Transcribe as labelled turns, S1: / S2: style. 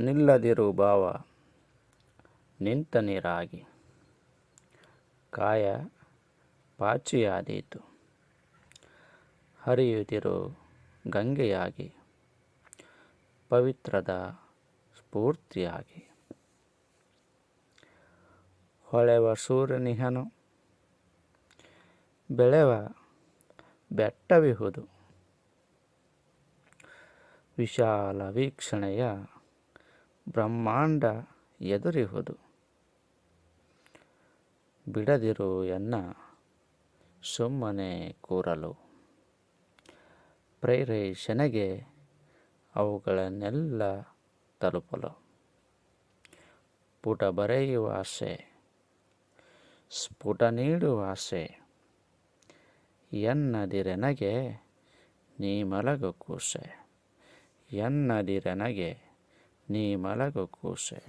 S1: ನಿಲ್ಲದಿರು ಭಾವ, ನಿಂತ ನೀರಾಗಿ. ಕಾಯ ಪಾಚಿಯಾದೀತು. ಹರಿಯುತ್ತಿರು ಗಂಗೆಯಾಗಿ, ಪವಿತ್ರದ ಸ್ಫೂರ್ತಿಯಾಗಿ. ಹೊಳೆವ ಸೂರ್ಯನಿಹನು, ಬೆಳೆವ ಬೆಟ್ಟವಿಹುದು. ವಿಶಾಲ ವೀಕ್ಷಣೆಯ ಬ್ರಹ್ಮಾಂಡ ಎದುರಿಹುದು. ಬಿಡದಿರು ಎನ್ನ ಸುಮ್ಮನೆ ಕೂರಲು. ಪ್ರೇರೇಷಣೆಗೆ ಅವುಗಳನ್ನೆಲ್ಲ ತಲುಪಲು. ಪುಟ ಬರೆಯುವ ಆಸೆ, ಸ್ಫುಟ ನೀಡುವ ಆಸೆ, ಎನ್ನದಿರೆನಗೆ ನೀ ಮಲಗು ಕೂಸೆ, ಎನ್ನದಿರೆನಗೆ ನೀ ಮಲಗು ಕೂಸೆ